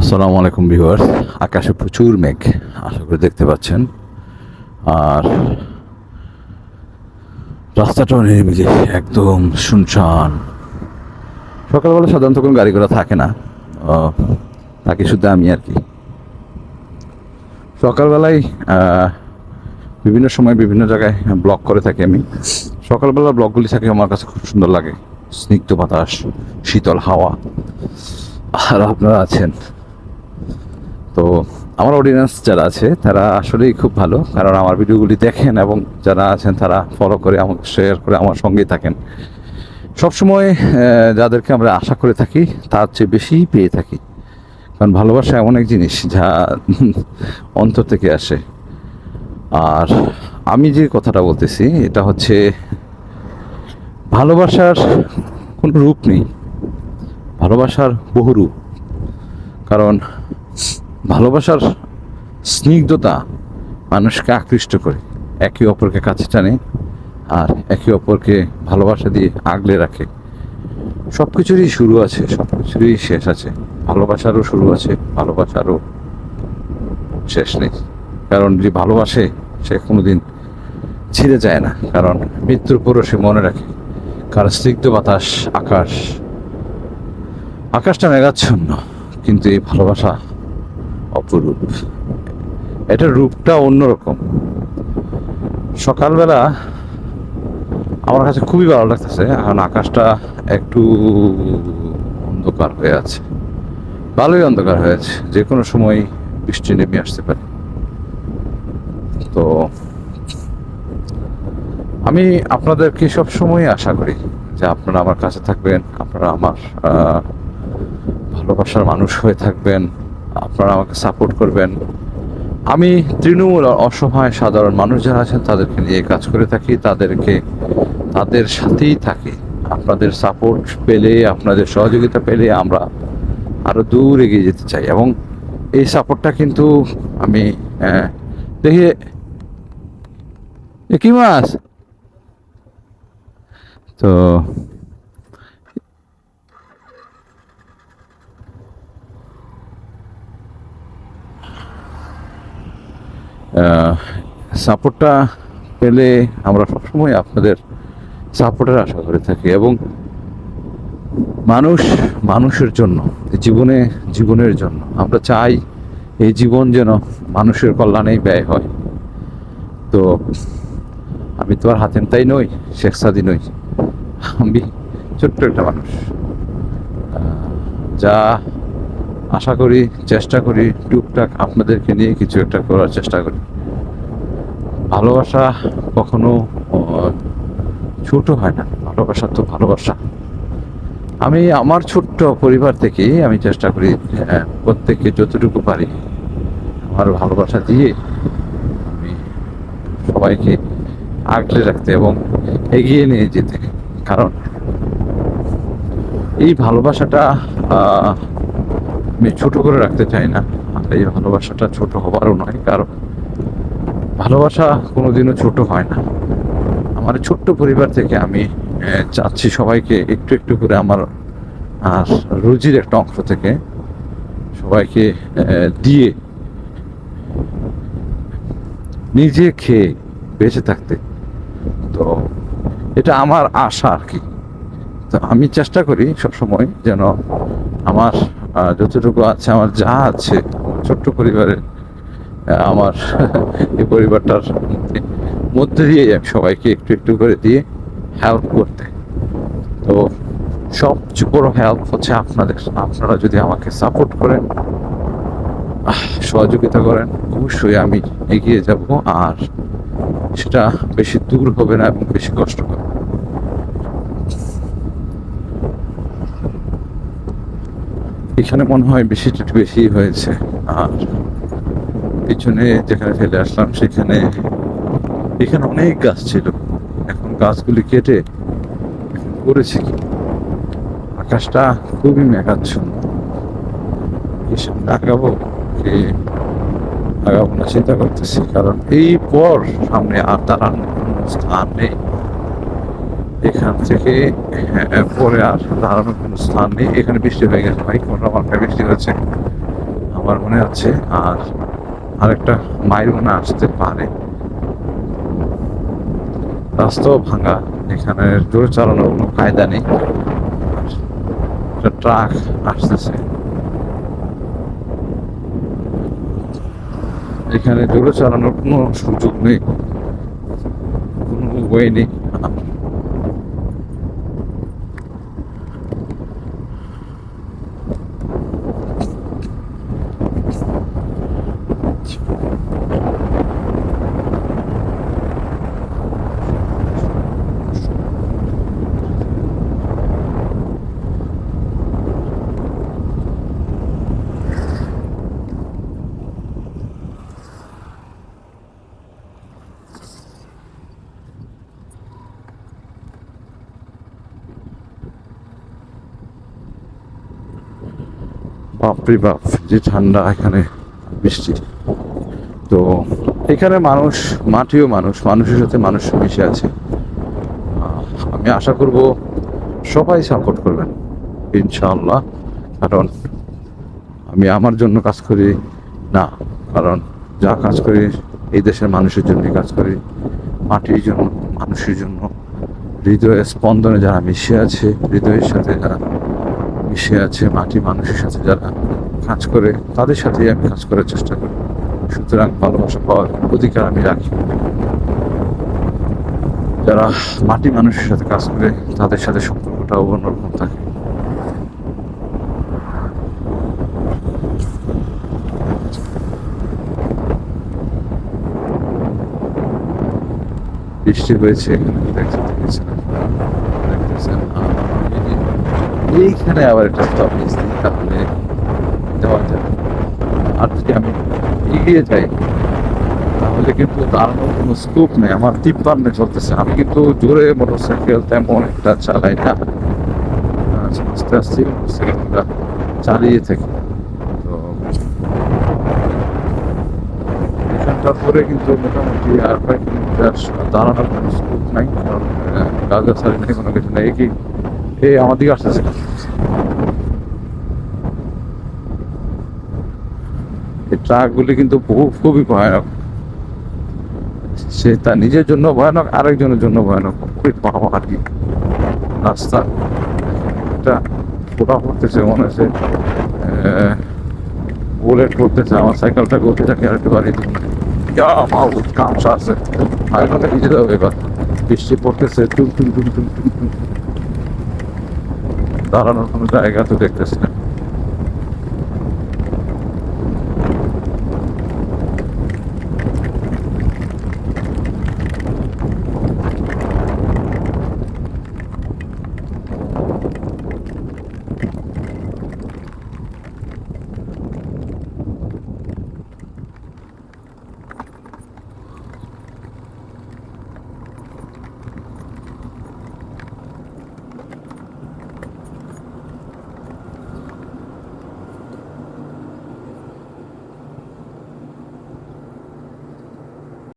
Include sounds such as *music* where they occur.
আসসালামু আলাইকুম ভিউয়ার্স। আকাশে প্রচুর মেঘ, আশা করে দেখতে পাচ্ছেন। আর রাস্তাটাও নিরিবিলি, একদম শুনশান। সকালবেলা সাধারণত কোনো গাড়ি ঘোড়া থাকে না। থাকে শুধু আমি আর কি। সকালবেলায় বিভিন্ন সময় বিভিন্ন জায়গায় ব্লগ করে থাকি আমি। সকালবেলা ব্লগগুলি থাকে, আমার কাছে খুব সুন্দর লাগে। স্নিগ্ধ বাতাস, শীতল হাওয়া। আর আপনারা আছেন? তো আমার অডিয়েন্স যারা আছে, তারা আসলেই খুব ভালো। কারণ আমার ভিডিওগুলি দেখেন এবং যারা আছেন, তারা ফলো করে আমাকে শেয়ার করে আমার সঙ্গেই থাকেন। সবসময় যাদেরকে আমরা আশা করে থাকি, তার চেয়ে বেশিই পেয়ে থাকি। কারণ ভালোবাসা এমন এক জিনিস যা *laughs* অন্তর থেকে আসে। আর আমি যে কথাটা বলতেছি, এটা হচ্ছে ভালোবাসার কোনো রূপ নেই। ভালোবাসার বহু রূপ। কারণ ভালোবাসার স্নিগ্ধতা মানুষকে আকৃষ্ট করে, একে অপরকে কাছে টানে আর একে অপরকে ভালোবাসা দিয়ে আগলে রাখে। সব কিছুরই শুরু আছে সব কিছুরই শেষ আছে। ভালোবাসারও শুরু আছে, ভালোবাসারও শেষ নেই। কারণ যে ভালোবাসে, সে কোনোদিন ছিঁড়ে যায় না। কারণ মৃত্যুর পরও সে মনে রাখে কারণ স্নিগ্ধ বাতাস আকাশ, আকাশটা মেঘাচ্ছন্ন। কিন্তু এই ভালোবাসা অপরূপ। এটার রূপটা অন্যরকম। সকালবেলা আমার কাছে খুবই ভালো লাগতেছে, কারণ আকাশটা একটু অন্ধকার হয়ে আছে। ভালোই অন্ধকার হয়েছে যে কোনো সময় বৃষ্টি নেমে আসতে পারে। তো আমি আপনাদেরকে সব সময় আশা করি যে আপনারা আমার কাছে থাকবেন, আপনারা আমার ভালোবাসার মানুষ হয়ে থাকবেন। আপনারা আমাকে সাপোর্ট করবেন। আমি তৃণমূল অসহায় সাধারণ মানুষ যারা আছেন, তাদেরকে নিয়ে কাজ করে থাকি, তাদেরকে, তাদের সাথেই থাকি। আপনাদের সাপোর্ট পেলে, আপনাদের সহযোগিতা পেলে আমরা আরও দূর এগিয়ে যেতে চাই এবং এই সাপোর্টটা কিন্তু আমি দেখি কি মাছ? তো সাপোর্টটা পেলে আমরা সবসময় আপনাদের সাপোর্টের আশা করে থাকি এবং মানুষ মানুষের জন্য, জীবনে জীবনের জন্য। আমরা চাই এই জীবন যেন মানুষের কল্যাণেই ব্যয় হয়। তো আমি তো আর হাতেম তাই নই, শেখ সাদি নই। আমি ছোট্ট একটা মানুষ। যা আশা করি, চেষ্টা করি টুকটাক আপনাদেরকে নিয়ে কিছু একটা করার চেষ্টা করি। ভালোবাসা কখনো ছোট হয় না। ভালোবাসা তো ভালোবাসা। আমি আমার ছোট্ট পরিবার থেকেই আমি চেষ্টা করি প্রত্যেককে যতটুকু পারি আমার ভালোবাসা দিয়ে আমি সবাইকে আগলে রাখতে এবং এগিয়ে নিয়ে যেতে। কারণ এই ভালোবাসাটা আমি ছোট করে রাখতে চাই না। এই ভালোবাসাটা ছোট হবারও নয়, কারণ ভালোবাসা কোনোদিনও ছোট হয় না। আমার ছোট্ট পরিবার থেকে আমি চাচ্ছি সবাইকে একটু একটু করে আমার আর রুজির একটা অংশ থেকে সবাইকে দিয়ে নিজে খেয়ে বেঁচে থাকতে। তো এটা আমার আশা আর কি। তো আমি চেষ্টা করি সবসময় যেন আমার যতটুকু আছে, আমার যা আছে ছোট্ট পরিবারের আমার *laughs* এই পরিবারটার মধ্যে দিয়ে আমি সবাইকে একটু একটু করে দিয়ে হেল্প করতে। তো সবচেয়ে বড় হেল্প হচ্ছে আপনাদের। আপনারা যদি আমাকে সাপোর্ট করেন সহযোগিতা করেন, অবশ্যই আমি এগিয়ে যাব। আর সেটা বেশি দূর হবে না এবং বেশি কষ্ট হবে। এখানে মনে হয় বেশি বেশি হয়েছে। আর পিছনে যেখানে ফেলে আসলাম সেখানে এখানে অনেক গাছ ছিল। এখন গাছগুলি কেটে করেছে কি? আকাশটা খুবই মেঘাচ্ছন্ন। সামনে আগাবো কি আগাবো না চিন্তা করতেছি কারণ এই পর সামনে আর দাঁড়ানোর কোনো স্থান নেই। এখান থেকে হ্যাঁ, পরে আর দাঁড়ানোর কোনো স্থান নেই। এখানে বৃষ্টি হয়ে গেছে ভাই কোনটা মাথায় বৃষ্টি হয়েছে আমার মনে আছে। আর আরেকটা মাইল মনে আসতে পারে। রাস্তাও ভাঙা, এখানে জোরে চালানোর কোনো কায়দা নেই। ট্রাক আসতেছে। এখানে জোরে চালানোর কোনো সুযোগ নেই। কোনো ওয়ে নেই। বাপরে বাপ, যে ঠান্ডা এখানে বৃষ্টি। তো এখানে মানুষ, মাটিও মানুষ, মানুষের সাথে মানুষ মিশে আছে। আমি আশা করব সবাই সাপোর্ট করবেন, ইনশাআল্লাহ। কারণ আমি আমার জন্য কাজ করি, না, কারণ যা কাজ করি, এই দেশের মানুষের জন্যই কাজ করি, মাটির জন্য, মানুষের জন্য। হৃদয়ের স্পন্দনে যারা মিশে আছে, হৃদয়ের সাথে যারা মিশে আছে, মাটি মানুষের সাথে যারা কাজ করে, তাদের সাথেই আমি কাজ করার চেষ্টা করি। সুতরাং ভালোবাসা পাওয়ার অধিকার আমি রাখি। যারা মাটি মানুষের সাথে কাজ করে, তাদের সাথে সম্পর্কটাও অন্যরকম থাকে। বৃষ্টি হয়েছে, এখানে দেখতে দেখেছেন আপনারা। দেখতেছেন আর এই যে এইখানে আবার একটা স্টপ দিচ্ছি তাহলে দেওয়া যাবে আর যদি আমি এগিয়ে যাই তাহলে কিন্তু দাঁড়ানোর কোনো স্কোপ নেই। আমার তিপ্পান্নে চলতেছে। আমি কিন্তু জোরে মোটরসাইকেল তেমন একটা চালাই না। আচ্ছা, আস্তে আস্তে মোটরসাইকেলটা চালিয়ে থাকি। তো এখানটার পরে কিন্তু মোটামুটি আর কয়েক কিলোমিটার দাঁড়ানোর কোনো স্কোপ নাই। কারণ গাছগাছালি নেই কোনো কিছু নেই। কি এই আমার দিকে আসতেছে। এই ট্রাকগুলি কিন্তু বহু খুবই ভয়ানক। সে তার নিজের জন্য ভয়ানক, আরেকজনের জন্য ভয়ানক। ওই বাবা আর কি। রাস্তা একটা ফোটা পড়তেছে, মনে হচ্ছে বুলেট করতেছে আমার সাইকেলটা গতি থাকে আর একটু বাড়িয়ে দিন কামসা আছে। সাইকেলটা ভিজে যাবে এবার। বৃষ্টি পড়তেছে টুম টুম টুম টুম টুম। দাঁড়ানোর কোনো জায়গা তো দেখতেছি না।